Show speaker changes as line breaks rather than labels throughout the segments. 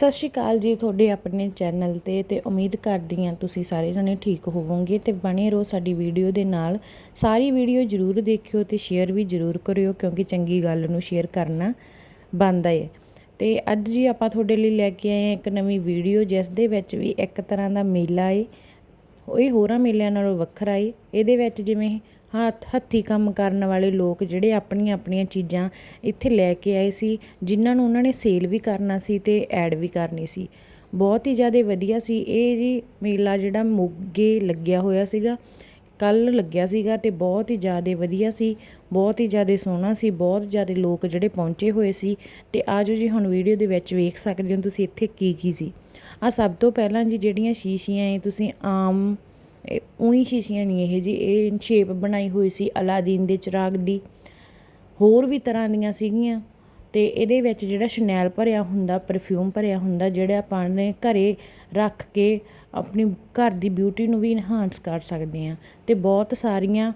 ਸਤਿ ਸ਼੍ਰੀ ਅਕਾਲ ਜੀ ਤੁਹਾਡੇ ਆਪਣੇ ਚੈਨਲ ਤੇ ਤੇ ਉਮੀਦ ਕਰਦੀ ਹਾਂ ਤੁਸੀਂ ਸਾਰੇ ਜਣੇ ਠੀਕ ਹੋਵੋਗੇ ਤੇ ਬਣੇ ਰਹੋ ਸਾਡੀ ਵੀਡੀਓ ਦੇ ਨਾਲ। ਸਾਰੀ ਵੀਡੀਓ ਜਰੂਰ ਦੇਖਿਓ ਤੇ ਸ਼ੇਅਰ ਵੀ ਜਰੂਰ ਕਰਿਓ ਕਿਉਂਕਿ ਚੰਗੀ ਗੱਲ ਨੂੰ ਸ਼ੇਅਰ ਕਰਨਾ ਬਣਦਾ ਏ ਤੇ ਅੱਜ ਜੀ ਆਪਾਂ ਤੁਹਾਡੇ ਲਈ ਲੈ ਕੇ ਆਏ ਹਾਂ ਇੱਕ ਨਵੀਂ ਵੀਡੀਓ ਜਿਸ ਦੇ ਵਿੱਚ ਵੀ ਇੱਕ ਤਰ੍ਹਾਂ ਦਾ ਮੇਲਾ ਹੈ ਇਹ ਹੋਰਾਂ ਮੇਲਿਆਂ ਨਾਲੋਂ ਵੱਖਰਾ ਏ। ਇਹਦੇ ਵਿੱਚ ਜਿਵੇਂ ਹੱਥ ਹੱਥੀਂ ਕੰਮ ਕਰਨ ਵਾਲੇ ਲੋਕ ਜਿਹੜੇ ਆਪਣੀਆਂ ਆਪਣੀਆਂ ਚੀਜ਼ਾਂ ਇੱਥੇ ਲੈ ਕੇ ਆਏ ਸੀ, ਜਿਨ੍ਹਾਂ ਨੂੰ ਉਹਨਾਂ ਨੇ ਸੇਲ ਵੀ ਕਰਨਾ ਸੀ ਅਤੇ ਐਡ ਵੀ ਕਰਨੀ ਸੀ। ਬਹੁਤ ਹੀ ਜ਼ਿਆਦਾ ਵਧੀਆ ਸੀ। ਇਹ ਜੀ ਮੇਲਾ ਜਿਹੜਾ ਮੋਗੇ ਲੱਗਿਆ ਹੋਇਆ ਸੀਗਾ, ਕੱਲ੍ਹ ਲੱਗਿਆ ਸੀਗਾ ਅਤੇ ਬਹੁਤ ਹੀ ਜ਼ਿਆਦਾ ਵਧੀਆ ਸੀ, ਬਹੁਤ ਹੀ ਜ਼ਿਆਦਾ ਸੋਹਣਾ ਸੀ, ਬਹੁਤ ਜ਼ਿਆਦਾ ਲੋਕ ਜਿਹੜੇ ਪਹੁੰਚੇ ਹੋਏ ਸੀ। ਅਤੇ ਆਜੋ ਜੀ ਹੁਣ ਵੀਡੀਓ ਦੇ ਵਿੱਚ ਵੇਖ ਸਕਦੇ ਹੋ ਤੁਸੀਂ ਇੱਥੇ ਕੀ ਕੀ ਸੀ। ਆ ਸਭ ਤੋਂ ਪਹਿਲਾਂ ਜੀ ਜਿਹੜੀਆਂ ਸ਼ੀਸ਼ੀਆਂ ਏ, ਤੁਸੀਂ ਆਮ ਉਹੀ ਸ਼ੀਸ਼ੀਆਂ ਨਹੀਂ ਇਹ ਜੀ, ਇਹ ਸ਼ੇਪ ਬਣਾਈ ਹੋਈ ਸੀ ਅਲਾਦੀਨ ਦੇ ਚਿਰਾਗ ਦੀ। ਹੋਰ ਵੀ ਤਰ੍ਹਾਂ ਦੀਆਂ ਸੀਗੀਆਂ ਤੇ ਇਹਦੇ ਵਿੱਚ ਜਿਹੜਾ ਸ਼ਨੈਲ ਭਰਿਆ ਹੁੰਦਾ ਪਰਫਿਊਮ ਭਰਿਆ ਹੁੰਦਾ, ਜਿਹੜਾ ਆਪਾਂ ਨੇ ਘਰੇ ਰੱਖ ਕੇ ਆਪਣੀ ਘਰ ਦੀ ਬਿਊਟੀ ਨੂੰ ਵੀ ਇਨਹਾਂਸ ਕਰ ਸਕਦੇ ਆ ਤੇ ਬਹੁਤ ਸਾਰੀਆਂ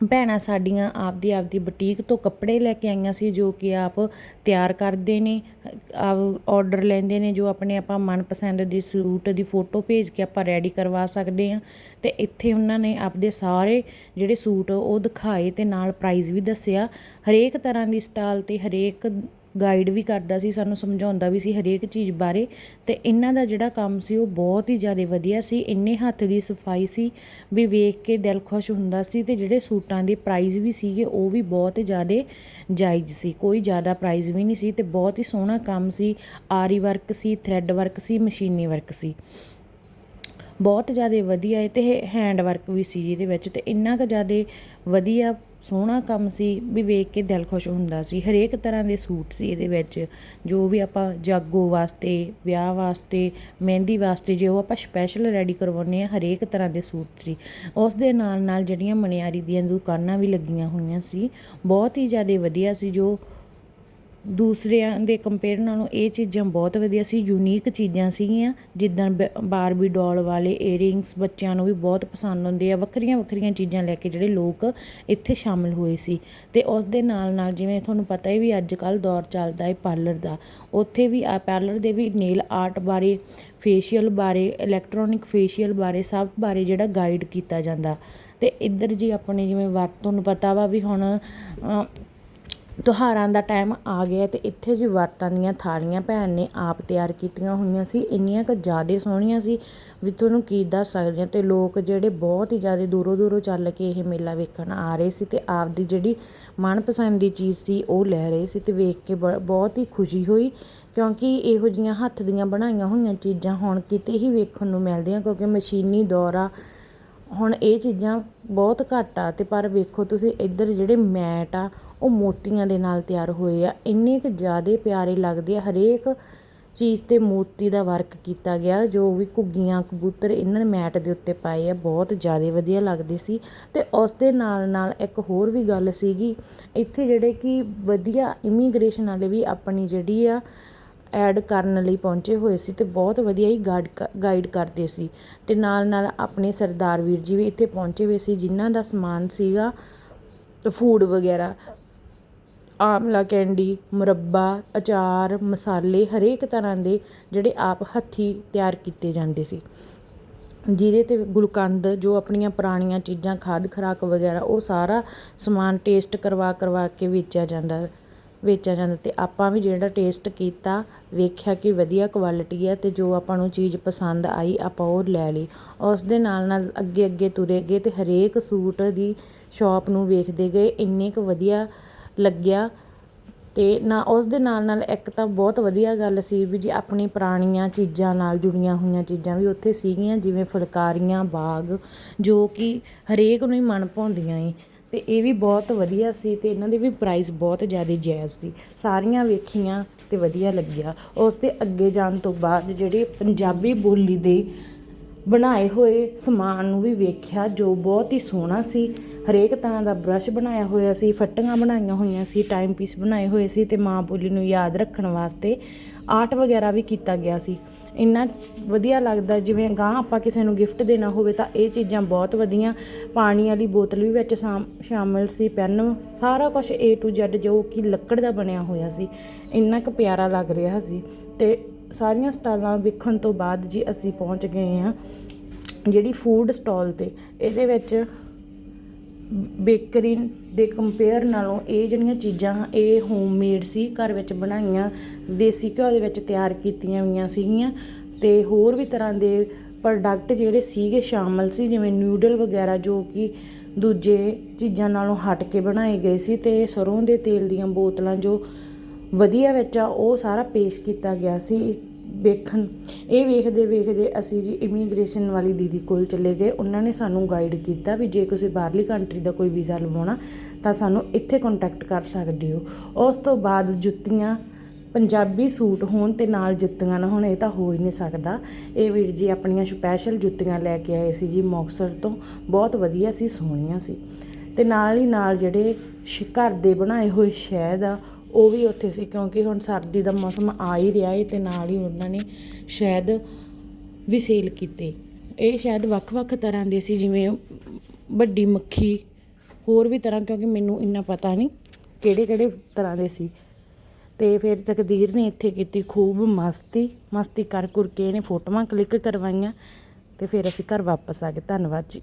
ਭੈਣਾਂ ਸਾਡੀਆਂ ਆਪਦੀ ਆਪਦੀ ਬੁਟੀਕ ਤੋਂ ਕੱਪੜੇ ਲੈ ਕੇ ਆਈਆਂ ਸੀ ਜੋ ਕਿ ਆਪ ਤਿਆਰ ਕਰਦੇ ਨੇ ਔਡਰ ਲੈਂਦੇ ਨੇ, ਜੋ ਆਪਣੇ ਆਪਾਂ ਮਨਪਸੰਦ ਦੀ ਸੂਟ ਦੀ ਫੋਟੋ ਭੇਜ ਕੇ ਆਪਾਂ ਰੈਡੀ ਕਰਵਾ ਸਕਦੇ ਹਾਂ। ਅਤੇ ਇੱਥੇ ਉਹਨਾਂ ਨੇ ਆਪਦੇ ਸਾਰੇ ਜਿਹੜੇ ਸੂਟ ਉਹ ਦਿਖਾਏ ਅਤੇ ਨਾਲ ਪ੍ਰਾਈਜ਼ ਵੀ ਦੱਸਿਆ। ਹਰੇਕ ਤਰ੍ਹਾਂ ਦੀ ਸਟਾਲ ਤੇ ਹਰੇਕ ਗਾਈਡ ਵੀ ਕਰਦਾ ਸੀ, ਸਾਨੂੰ ਸਮਝਾਉਂਦਾ ਵੀ ਸੀ ਹਰੇਕ ਚੀਜ਼ ਬਾਰੇ। ਅਤੇ ਇਹਨਾਂ ਦਾ ਜਿਹੜਾ ਕੰਮ ਸੀ, ਉਹ ਬਹੁਤ ਹੀ ਜ਼ਿਆਦਾ ਵਧੀਆ ਸੀ। ਇੰਨੇ ਹੱਥ ਦੀ ਸਫ਼ਾਈ ਸੀ ਵੀ ਵੇਖ ਕੇ ਦਿਲ ਖੁਸ਼ ਹੁੰਦਾ ਸੀ ਅਤੇ ਜਿਹੜੇ ਸੂਟਾਂ ਦੇ ਪ੍ਰਾਈਜ਼ ਵੀ ਸੀਗੇ, ਉਹ ਵੀ ਬਹੁਤ ਜ਼ਿਆਦਾ ਜਾਇਜ਼ ਸੀ। ਕੋਈ ਜ਼ਿਆਦਾ ਪ੍ਰਾਈਜ਼ ਵੀ ਨਹੀਂ ਸੀ ਅਤੇ ਬਹੁਤ ਹੀ ਸੋਹਣਾ ਕੰਮ ਸੀ। ਆਰੀ ਵਰਕ ਸੀ ਥ੍ਰੈਡ ਵਰਕ ਸੀ, ਮਸ਼ੀਨੀ ਵਰਕ ਸੀ। ਬਹੁਤ ਜ਼ਿਆਦਾ ਵਧੀਆ ਹੈ ਤੇ ਹੈਂਡ ਵਰਕ ਵੀ ਸੀ ਜਿਹਦੇ ਵਿੱਚ ਅਤੇ ਇੰਨਾ ਕੁ ਜ਼ਿਆਦਾ ਵਧੀਆ, ਸੋਹਣਾ ਕੰਮ ਸੀ ਵੀ ਵੇਖ ਕੇ ਦਿਲ ਖੁਸ਼ ਹੁੰਦਾ ਸੀ। ਹਰੇਕ ਤਰ੍ਹਾਂ ਦੇ ਸੂਟ ਸੀ ਇਹਦੇ ਵਿੱਚ, ਜੋ ਵੀ ਆਪਾਂ ਜਾਗੋ ਵਾਸਤੇ, ਵਿਆਹ ਵਾਸਤੇ, ਮਹਿੰਦੀ ਵਾਸਤੇ, ਜੇ ਉਹ ਆਪਾਂ ਸਪੈਸ਼ਲ ਰੈਡੀ ਕਰਵਾਉਂਦੇ ਆ ਹਰੇਕ ਤਰ੍ਹਾਂ ਦੇ ਸੂਟ ਸੀ। ਉਸ ਦੇ ਨਾਲ ਨਾਲ ਜਿਹੜੀਆਂ ਮਨਿਆਰੀ ਦੀਆਂ ਦੁਕਾਨਾਂ ਵੀ ਲੱਗੀਆਂ ਹੋਈਆਂ ਸੀ, ਬਹੁਤ ਹੀ ਜ਼ਿਆਦਾ ਵਧੀਆ ਸੀ ਜੋ ਦੂਸਰਿਆਂ ਦੇ ਕੰਪੇਅਰ ਨਾਲੋਂ ਇਹ ਚੀਜ਼ਾਂ ਬਹੁਤ ਵਧੀਆ ਸੀ ਯੂਨੀਕ ਚੀਜ਼ਾਂ ਸੀਗੀਆਂ। ਜਿੱਦਾਂ ਬ ਬਾਰਬੀ ਡੋਲ ਵਾਲੇ ਏਅਰਿੰਗਸ ਬੱਚਿਆਂ ਨੂੰ ਵੀ ਬਹੁਤ ਪਸੰਦ ਆਉਂਦੇ ਆ। ਵੱਖਰੀਆਂ ਵੱਖਰੀਆਂ ਚੀਜ਼ਾਂ ਲੈ ਕੇ ਜਿਹੜੇ ਲੋਕ ਇੱਥੇ ਸ਼ਾਮਿਲ ਹੋਏ ਸੀ। ਅਤੇ ਉਸ ਦੇ ਨਾਲ ਨਾਲ ਜਿਵੇਂ ਤੁਹਾਨੂੰ ਪਤਾ ਹੈ ਵੀ ਅੱਜ ਕੱਲ੍ਹ ਦੌਰ ਚੱਲਦਾ ਹੈ ਪਾਰਲਰ ਦਾ। ਉੱਥੇ ਵੀ ਆ ਪਾਰਲਰ ਦੇ ਵੀ ਨੇਲ ਆਰਟ ਬਾਰੇ ਫੇਸ਼ੀਅਲ ਬਾਰੇ ਇਲੈਕਟ੍ਰੋਨਿਕ ਫੇਸ਼ੀਅਲ ਬਾਰੇ ਸਭ ਬਾਰੇ ਜਿਹੜਾ ਗਾਈਡ ਕੀਤਾ ਜਾਂਦਾ। ਅਤੇ ਇੱਧਰ ਜੀ ਆਪਣੇ ਜਿਵੇਂ ਵਰਤ ਤੁਹਾਨੂੰ ਪਤਾ ਵਾ ਵੀ ਹੁਣ ਤਿਉਹਾਰਾਂ ਦਾ ਟਾਈਮ ਆ ਗਿਆ ਅਤੇ ਇੱਥੇ ਜੀ ਵਰਤਾਂ ਦੀਆਂ ਥਾਲੀਆਂ ਭੈਣ ਨੇ ਆਪ ਤਿਆਰ ਕੀਤੀਆਂ ਹੋਈਆਂ ਸੀ, ਇੰਨੀਆਂ ਕੁ ਜ਼ਿਆਦਾ ਸੋਹਣੀਆਂ ਸੀ ਵੀ ਤੁਹਾਨੂੰ ਕੀ ਦੱਸ ਸਕਦੇ ਹਾਂ ਅਤੇ ਲੋਕ ਜਿਹੜੇ ਬਹੁਤ ਹੀ ਜ਼ਿਆਦਾ ਦੂਰੋਂ ਦੂਰੋਂ ਚੱਲ ਕੇ ਇਹ ਮੇਲਾ ਵੇਖਣ ਆ ਰਹੇ ਸੀ ਤੇ ਆਪਦੀ ਜਿਹੜੀ ਮਨਪਸੰਦ ਦੀ ਚੀਜ਼ ਸੀ ਉਹ ਲੈ ਰਹੇ ਸੀ ਅਤੇ ਵੇਖ ਕੇ ਬ, ਬਹੁਤ ਹੀ ਖੁਸ਼ੀ ਹੋਈ ਕਿਉਂਕਿ ਇਹੋ ਜਿਹੀਆਂ ਹੱਥ ਦੀਆਂ ਬਣਾਈਆਂ ਹੋਈਆਂ ਚੀਜ਼ਾਂ ਹੁਣ ਕਿਤੇ ਹੀ ਵੇਖਣ ਨੂੰ ਮਿਲਦੀਆਂ ਕਿਉਂਕਿ ਮਸ਼ੀਨੀ ਦੌਰ ਆ ਹੁਣ ਇਹ ਚੀਜ਼ਾਂ ਬਹੁਤ ਘੱਟ ਆ ਅਤੇ ਪਰ ਵੇਖੋ ਤੁਸੀਂ ਇੱਧਰ ਜਿਹੜੇ ਮੈਟ ਆ, ਉਹ ਮੋਤੀਆਂ ਦੇ ਨਾਲ ਤਿਆਰ ਹੋਏ ਆ। ਇੰਨੇ ਕੁ ਜ਼ਿਆਦਾ ਪਿਆਰੇ ਲੱਗਦੇ ਆ। ਹਰੇਕ ਚੀਜ਼ ਤੇ ਮੋਤੀ ਦਾ ਵਰਕ ਕੀਤਾ ਗਿਆ, ਜੋ ਵੀ ਘੁੱਗੀਆਂ, ਕਬੂਤਰ, ਇਹਨਾਂ ਨੇ ਮੈਟ ਦੇ ਉੱਤੇ ਪਾਏ ਆ, ਬਹੁਤ ਜ਼ਿਆਦਾ ਵਧੀਆ ਲੱਗਦੇ ਸੀ। ਅਤੇ ਉਸ ਦੇ ਨਾਲ ਨਾਲ ਇੱਕ ਹੋਰ ਵੀ ਗੱਲ ਸੀਗੀ, ਇੱਥੇ ਜਿਹੜੇ ਕਿ ਵਧੀਆ ਇਮੀਗ੍ਰੇਸ਼ਨ ਵਾਲੇ ਵੀ ਆਪਣੀ ਜਿਹੜੀ ਆ ਐਡ ਕਰਨ ਲਈ ਪਹੁੰਚੇ ਹੋਏ ਸੀ ਤੇ ਬਹੁਤ ਵਧੀਆ ਹੀ ਗਾਈਡ ਗਾਈਡ ਕਰਦੇ ਸੀ। ਤੇ ਨਾਲ ਨਾਲ ਆਪਣੇ ਸਰਦਾਰ ਵੀਰ ਜੀ ਵੀ ਇੱਥੇ ਪਹੁੰਚੇ ਹੋਏ ਸੀ, ਜਿਨ੍ਹਾਂ ਦਾ ਸਮਾਨ ਸੀਗਾ ਫੂਡ ਵਗੈਰਾ। ਆਮਲਾ ਕੈਂਡੀ, ਮੁਰੱਬਾ, ਅਚਾਰ, ਮਸਾਲੇ ਹਰੇਕ ਤਰ੍ਹਾਂ ਦੇ ਜਿਹੜੇ ਆਪ ਹੱਥੀ ਤਿਆਰ ਕੀਤੇ ਜਾਂਦੇ ਸੀ। ਜਿਹਦੇ ਤੇ ਗੁਲਕੰਦ, ਜੋ ਆਪਣੀਆਂ ਪੁਰਾਣੀਆਂ ਚੀਜ਼ਾਂ, ਖਾਦ ਖਰਾਕ ਵਗੈਰਾ, ਉਹ ਸਾਰਾ ਸਮਾਨ ਟੇਸਟ ਕਰਵਾ ਕਰਵਾ ਕੇ ਵੇਚਿਆ ਜਾਂਦਾ ਵੇਚਿਆ ਜਾਂਦਾ ਅਤੇ ਆਪਾਂ ਵੀ ਜਿਹੜਾ ਟੇਸਟ ਕੀਤਾ, ਵੇਖਿਆ ਕਿ ਵਧੀਆ ਕੁਆਲਿਟੀ ਹੈ ਅਤੇ ਜੋ ਆਪਾਂ ਨੂੰ ਚੀਜ਼ ਪਸੰਦ ਆਈ, ਆਪਾਂ ਉਹ ਲੈ ਲਈ। ਉਸ ਦੇ ਨਾਲ ਨਾਲ ਅੱਗੇ ਅੱਗੇ ਤੁਰੇ ਗਏ ਅਤੇ ਹਰੇਕ ਸੂਟ ਦੀ ਸ਼ੋਪ ਨੂੰ ਵੇਖਦੇ ਗਏ, ਇੰਨੇ ਕੁ ਵਧੀਆ ਲੱਗਿਆ ਅਤੇ ਨਾ ਉਸ ਦੇ ਨਾਲ ਨਾਲ ਇੱਕ ਤਾਂ ਬਹੁਤ ਵਧੀਆ ਗੱਲ ਸੀ ਵੀ ਜੀ ਆਪਣੀ ਪੁਰਾਣੀਆਂ ਚੀਜ਼ਾਂ ਨਾਲ ਜੁੜੀਆਂ ਹੋਈਆਂ ਚੀਜ਼ਾਂ ਵੀ ਉੱਥੇ ਸੀਗੀਆਂ, ਜਿਵੇਂ ਫੁਲਕਾਰੀਆਂ, ਬਾਗ, ਜੋ ਕਿ ਹਰੇਕ ਨੂੰ ਹੀ ਮਨ ਭਾਉਂਦੀਆਂ ਏ ਅਤੇ ਇਹ ਵੀ ਬਹੁਤ ਵਧੀਆ ਸੀ ਅਤੇ ਇਹਨਾਂ ਦੇ ਵੀ ਪ੍ਰਾਈਜ਼ ਬਹੁਤ ਜ਼ਿਆਦਾ ਜਾਇਜ਼ ਸੀ। ਸਾਰੀਆਂ ਵੇਖੀਆਂ ਅਤੇ ਵਧੀਆ ਲੱਗਿਆ। ਉਸ ਦੇ ਅੱਗੇ ਜਾਣ ਤੋਂ ਬਾਅਦ ਜਿਹੜੇ ਪੰਜਾਬੀ ਬੋਲੀ ਦੇ ਬਣਾਏ ਹੋਏ ਸਮਾਨ ਨੂੰ ਵੀ ਵੇਖਿਆ, ਜੋ ਬਹੁਤ ਹੀ ਸੋਹਣਾ ਸੀ। ਹਰੇਕ ਤਰ੍ਹਾਂ ਦਾ ਬ੍ਰਸ਼ ਬਣਾਇਆ ਹੋਇਆ ਸੀ, ਫੱਟੀਆਂ ਬਣਾਈਆਂ ਹੋਈਆਂ ਸੀ ਟਾਈਮ ਪੀਸ ਬਣਾਏ ਹੋਏ ਸੀ ਅਤੇ ਮਾਂ ਬੋਲੀ ਨੂੰ ਯਾਦ ਰੱਖਣ ਵਾਸਤੇ ਆਰਟ ਵਗੈਰਾ ਵੀ ਕੀਤਾ ਗਿਆ ਸੀ। ਇੰਨਾ ਵਧੀਆ ਲੱਗਦਾ ਜਿਵੇਂ ਗਾਂ ਆਪਾਂ ਕਿਸੇ ਨੂੰ ਗਿਫਟ ਦੇਣਾ ਹੋਵੇ ਤਾਂ ਇਹ ਚੀਜ਼ਾਂ ਬਹੁਤ ਵਧੀਆ। ਪਾਣੀ ਵਾਲੀ ਬੋਤਲ ਵੀ ਵਿੱਚ ਸ਼ਾਮਿਲ ਸੀ, ਪੈਨ, ਸਾਰਾ ਕੁਝ A to Z ਜੋ ਕਿ ਲੱਕੜ ਦਾ ਬਣਿਆ ਹੋਇਆ ਸੀ। ਇੰਨਾ ਕੁ ਪਿਆਰਾ ਲੱਗ ਰਿਹਾ ਸੀ। ਤੇ ਸਾਰੀਆਂ ਸਟਾਲਾਂ ਵੇਖਣ ਤੋਂ ਬਾਅਦ ਜੀ ਅਸੀਂ ਪਹੁੰਚ ਗਏ ਹਾਂ, ਜਿਹੜੀ ਫੂਡ ਸਟਾਲ ਤੇ। ਇਹਦੇ ਵਿੱਚ ਬੇਕਰੀ ਦੇ ਕੰਪੇਅਰ ਨਾਲੋਂ ਇਹ ਜਿਹੜੀਆਂ ਚੀਜ਼ਾਂ, ਇਹ ਹੋਮਮੇਡ ਸੀ, ਘਰ ਵਿੱਚ ਬਣਾਈਆਂ, ਦੇਸੀ ਘਿਓ ਦੇ ਵਿੱਚ ਤਿਆਰ ਕੀਤੀਆਂ ਹੋਈਆਂ ਸੀਗੀਆਂ ਤੇ ਹੋਰ ਵੀ ਤਰ੍ਹਾਂ ਦੇ ਪ੍ਰੋਡਕਟ ਜਿਹੜੇ ਸੀਗੇ ਸ਼ਾਮਲ ਸੀ, ਜਿਵੇਂ ਨਿਊਡਲ ਵਗੈਰਾ ਜੋ ਕਿ ਦੂਜੇ ਚੀਜ਼ਾਂ ਨਾਲੋਂ ਹਟ ਕੇ ਬਣਾਏ ਗਏ ਸੀ ਤੇ ਸਰੋਂ ਦੇ ਤੇਲ ਦੀਆਂ ਬੋਤਲਾਂ ਜੋ ਵਧੀਆ ਵਿੱਚ ਆ, ਉਹ ਸਾਰਾ ਪੇਸ਼ ਕੀਤਾ ਗਿਆ ਸੀ। ਵੇਖਣ। ਇਹ ਵੇਖਦੇ ਵੇਖਦੇ ਅਸੀਂ ਜੀ ਇਮੀਗ੍ਰੇਸ਼ਨ ਵਾਲੀ ਦੀਦੀ ਕੋਲ ਚਲੇ ਗਏ। ਉਹਨਾਂ ਨੇ ਸਾਨੂੰ ਗਾਈਡ ਕੀਤਾ ਵੀ ਜੇ ਤੁਸੀਂ ਬਾਹਰਲੀ ਕੰਟਰੀ ਦਾ ਕੋਈ ਵੀਜ਼ਾ ਲਵਾਉਣਾ, ਤਾਂ ਸਾਨੂੰ ਇੱਥੇ ਕੰਟੈਕਟ ਕਰ ਸਕਦੇ ਹੋ। ਉਸ ਤੋਂ ਬਾਅਦ ਜੁੱਤੀਆਂ, ਪੰਜਾਬੀ ਸੂਟ ਹੋਣ ਤੇ ਨਾਲ ਜੁੱਤੀਆਂ ਨਾ ਹੋਣ, ਇਹ ਤਾਂ ਹੋ ਹੀ ਨਹੀਂ ਸਕਦਾ। ਇਹ ਵੀਰ ਜੀ ਆਪਣੀਆਂ ਸਪੈਸ਼ਲ ਜੁੱਤੀਆਂ ਲੈ ਕੇ ਆਏ ਸੀ ਜੀ ਮੁਕਤਸਰ ਤੋਂ। ਬਹੁਤ ਵਧੀਆ ਸੀ, ਸੋਹਣੀਆਂ ਸੀ। ਤੇ ਨਾਲ ਹੀ ਨਾਲ ਜਿਹੜੇ ਸ਼- ਘਰ ਦੇ ਬਣਾਏ ਹੋਏ ਸ਼ਹਿਦ ਆ ਉਹ ਵੀ ਉੱਥੇ ਸੀ ਕਿਉਂਕਿ ਹੁਣ ਸਰਦੀ ਦਾ ਮੌਸਮ ਆ ਹੀ ਰਿਹਾ ਏ ਤੇ ਨਾਲ ਹੀ ਉਹਨਾਂ ਨੇ ਸ਼ਾਇਦ ਵੀ ਸੇਲ ਕੀਤੇ। ਇਹ ਸ਼ਾਇਦ ਵੱਖ-ਵੱਖ ਤਰ੍ਹਾਂ ਦੇ ਸੀ, ਜਿਵੇਂ ਵੱਡੀ ਮੱਖੀ, ਹੋਰ ਵੀ ਤਰ੍ਹਾਂ ਕਿਉਂਕਿ ਮੈਨੂੰ ਇੰਨਾ ਪਤਾ ਨਹੀਂ ਕਿਹੜੇ-ਕਿਹੜੇ ਤਰ੍ਹਾਂ ਦੇ ਸੀ। ਤੇ ਫਿਰ ਤਕਦੀਰ ਨੇ ਇੱਥੇ ਕੀਤੀ ਖੂਬ ਮਸਤੀ ਮਸਤੀ ਕਰ ਕੁਰ ਕੇ ਇਹਨੇ ਫੋਟੋਆਂ ਕਲਿੱਕ ਕਰਵਾਈਆਂ ਤੇ ਫਿਰ ਅਸੀਂ ਘਰ ਵਾਪਸ ਆ ਗਏ। ਧੰਨਵਾਦ ਜੀ।